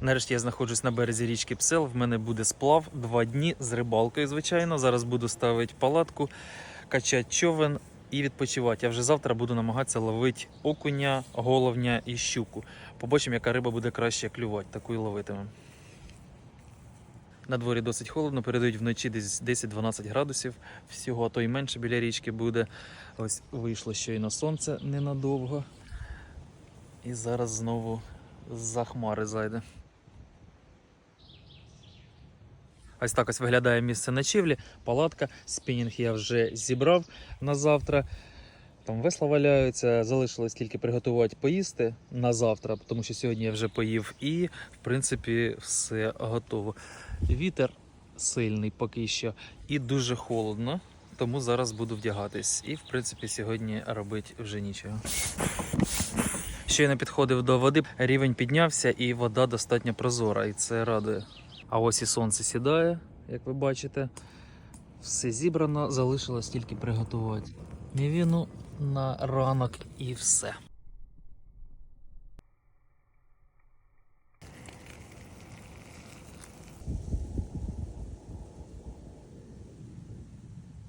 Нарешті я знаходжусь на березі річки Псел. В мене буде сплав два дні з рибалкою, звичайно. Зараз буду ставити палатку, качати човен і відпочивати. Я вже завтра буду намагатися ловити окуня, головня і щуку. Побачимо, яка риба буде краще клювати, таку і ловитимемо. На дворі досить холодно, передають вночі десь 10-12 градусів. Всього, а то й менше біля річки буде. Ось вийшло щойно сонце ненадовго. І зараз знову за хмари зайде. Ось так ось виглядає місце ночівлі. Палатка, спінінг я вже зібрав на завтра. Там весла валяються, залишилось тільки приготувати поїсти на завтра, тому що сьогодні я вже поїв і, в принципі, все готово. Вітер сильний поки що і дуже холодно, тому зараз буду вдягатись. І, в принципі, сьогодні робити вже нічого. Щойно підходив до води, рівень піднявся і вода достатньо прозора, і це радує. А ось і сонце сідає, як ви бачите. Все зібрано, залишилось тільки приготувати мівіну на ранок і все.